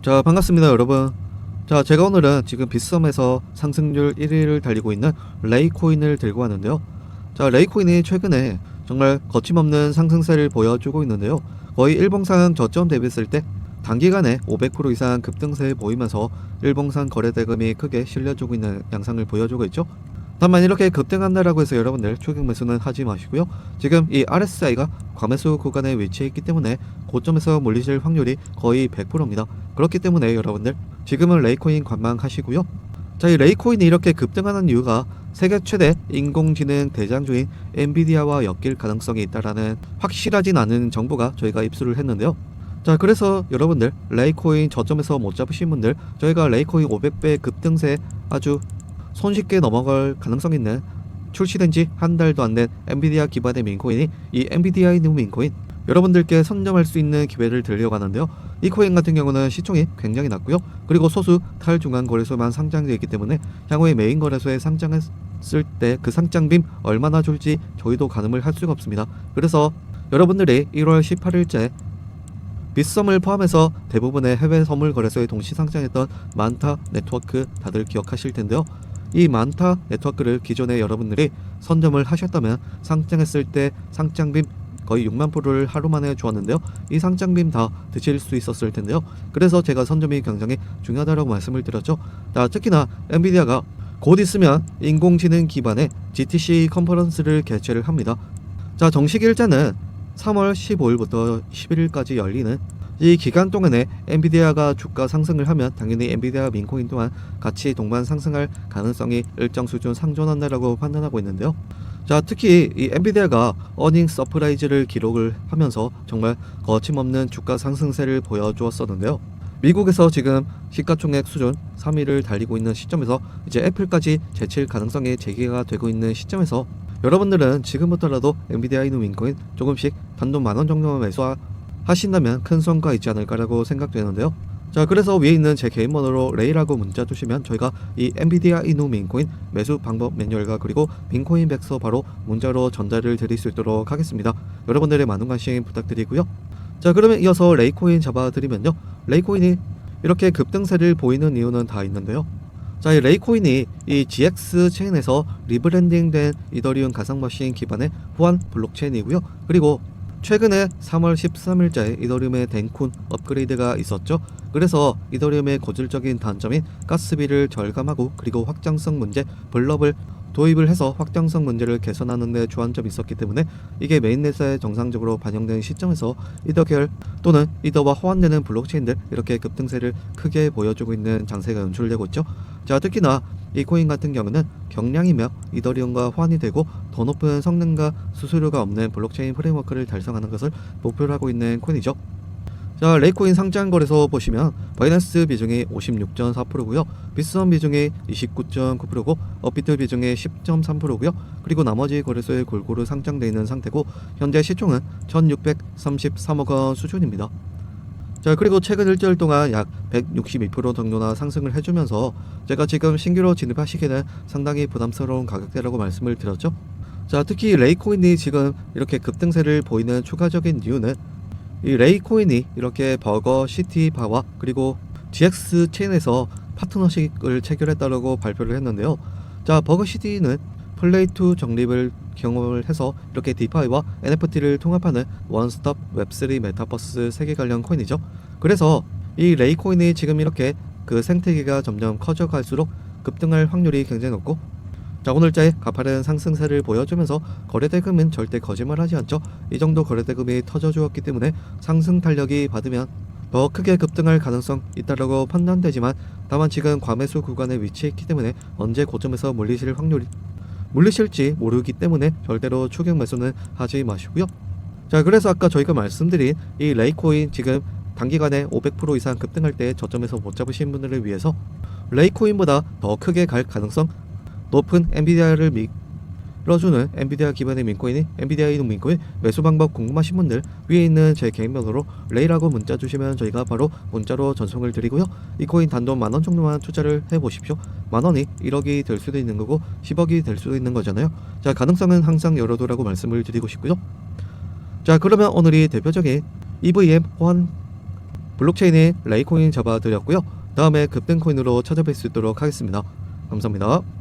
자 반갑습니다 여러분. 자 제가 오늘은 지금 빗썸에서 상승률 1위를 달리고 있는 레이코인을 들고 왔는데요. 자 레이코인이 최근에 정말 거침없는 상승세를 보여주고 있는데요. 거의 일봉상 저점 대비했을 때 단기간에 500% 이상 급등세를 보이면서 일봉상 거래대금이 크게 실려주고 있는 양상을 보여주고 있죠 다만 이렇게 급등한다라고 해서 여러분들 추격 매수는 하지 마시고요 지금 이 RSI가 과매수 구간에 위치해 있기 때문에 고점에서 몰리실 확률이 거의 100%입니다 그렇기 때문에 여러분들 지금은 레이코인 관망하시고요. 자, 이 레이코인이 이렇게 급등하는 이유가 세계 최대 인공지능 대장주인 엔비디아와 엮일 가능성이 있다라는 확실하진 않은 정보가 저희가 입수를 했는데요. 자, 그래서 여러분들 레이코인 저점에서 못 잡으신 분들 저희가 레이코인 500배 급등세 아주 손쉽게 넘어갈 가능성 있는 출시된 지 한 달도 안 된 엔비디아 기반의 민코인이 이 엔비디아 있는 민코인 여러분들께 선점할 수 있는 기회를 드리려고 하는데요. 이 코인 같은 경우는 시총이 굉장히 낮고요. 그리고 소수 탈중앙 거래소만 상장되어 있기 때문에 향후에 메인 거래소에 상장했을 때 그 상장빔 얼마나 줄지 저희도 가늠을 할 수가 없습니다. 그래서 여러분들이 1월 18일째 빗썸을 포함해서 대부분의 해외 선물 거래소에 동시 상장했던 만타 네트워크 다들 기억하실 텐데요. 이 만타 네트워크를 기존에 여러분들이 선점을 하셨다면 상장했을 때 상장빔 거의 6만 프로를 하루 만에 주었는데요. 이 상장빔 다 드실 수 있었을 텐데요. 그래서 제가 선점이 굉장히 중요하다고 말씀을 드렸죠. 자, 특히나 엔비디아가 곧 있으면 인공지능 기반의 GTC 컨퍼런스를 개최를 합니다. 자, 정식 일자는 3월 15일부터 11일까지 열리는 이 기간 동안에 엔비디아가 주가 상승을 하면 당연히 엔비디아 민코인 또한 같이 동반 상승할 가능성이 일정 수준 상존한다라고 판단하고 있는데요. 자, 특히 이 엔비디아가 어닝 서프라이즈를 기록을 하면서 정말 거침없는 주가 상승세를 보여주었었는데요. 미국에서 지금 시가총액 수준 3위를 달리고 있는 시점에서 이제 애플까지 제칠 가능성이 제기가 되고 있는 시점에서 여러분들은 지금부터라도 엔비디아 이는 윈코인 조금씩 단돈 만원 정도만 매수하 신다면 큰 성과 있지 않을까라고 생각되는데요. 자 그래서 위에 있는 제 개인 번호로 레이라고 문자 주시면 저희가 이 엔비디아 이노 민코인 매수 방법 매뉴얼과 그리고 민코인 백서 바로 문자로 전달을 드릴 수 있도록 하겠습니다. 여러분들의 많은 관심 부탁드리고요. 자 그러면 이어서 레이코인 잡아드리면요. 레이코인이 이렇게 급등세를 보이는 이유는 다 있는데요. 자, 이 레이코인이 이 GX 체인에서 리브랜딩된 이더리움 가상머신 기반의 호환 블록체인이고요. 그리고 최근에 3월 13일자에 이더리움의 덴쿤 업그레이드가 있었죠. 그래서 이더리움의 고질적인 단점인 가스비를 절감하고 그리고 확장성 문제, 블럽을 도입을 해서 확장성 문제를 개선하는 데 주안점이 있었기 때문에 이게 메인넷에 정상적으로 반영된 시점에서 이더 계열 또는 이더와 호환되는 블록체인들 이렇게 급등세를 크게 보여주고 있는 장세가 연출되고 있죠. 자 특히나 이 코인 같은 경우는 경량이며 이더리움과 호환이 되고 더 높은 성능과 수수료가 없는 블록체인 프레임워크를 달성하는 것을 목표로 하고 있는 코인이죠. 자, 레이코인 상장 거래소 보시면 바이낸스 비중이 56.4%고요. 비스원 비중이 29.9%고 업비트 비중이 10.3%고요. 그리고 나머지 거래소에 골고루 상장되어 있는 상태고 현재 시총은 1,633억 원 수준입니다. 자, 그리고 최근 일주일 동안 약 162% 정도나 상승을 해주면서 제가 지금 신규로 진입하시기에는 상당히 부담스러운 가격대라고 말씀을 드렸죠. 자, 특히 레이코인이 지금 이렇게 급등세를 보이는 추가적인 이유는 이 레이코인이 이렇게 버거 시티 바와 그리고 GX 체인에서 파트너십을 체결했다고 발표를 했는데요. 자, 버거 시티는 플레이2 적립을 경험을 해서 이렇게 디파이와 NFT를 통합하는 원스톱 웹3 메타버스 세계 관련 코인이죠. 그래서 이 레이코인이 지금 이렇게 그 생태계가 점점 커져갈수록 급등할 확률이 굉장히 높고 자 오늘자에 가파른 상승세를 보여주면서 거래대금은 절대 거짓말하지 않죠. 이 정도 거래대금이 터져주었기 때문에 상승 탄력이 받으면 더 크게 급등할 가능성 있다라고 판단되지만 다만 지금 과매수 구간에 위치했기 때문에 언제 고점에서 몰리실 확률이 물리실지 모르기 때문에 절대로 추격 매수는 하지 마시고요. 자, 그래서 아까 저희가 말씀드린 이 레이코인 지금 단기간에 500% 이상 급등할 때 저점에서 못 잡으신 분들을 위해서 레이코인보다 더 크게 갈 가능성 높은 엔비디아를 밀어주는 엔비디아 기반의 민코인이 엔비디아 이동 민코인 매수 방법 궁금하신 분들 위에 있는 제 개인 번호로 레이라고 문자 주시면 저희가 바로 문자로 전송을 드리고요. 이 코인 단돈 만원 정도만 투자를 해 보십시오. 만 원이 1억이 될 수도 있는 거고 10억이 될 수도 있는 거잖아요. 자, 가능성은 항상 열어두라고 말씀을 드리고 싶고요. 자, 그러면 오늘이 대표적인 EVM 호환 블록체인의 레이코인 잡아드렸고요. 다음에 급등 코인으로 찾아뵐 수 있도록 하겠습니다. 감사합니다.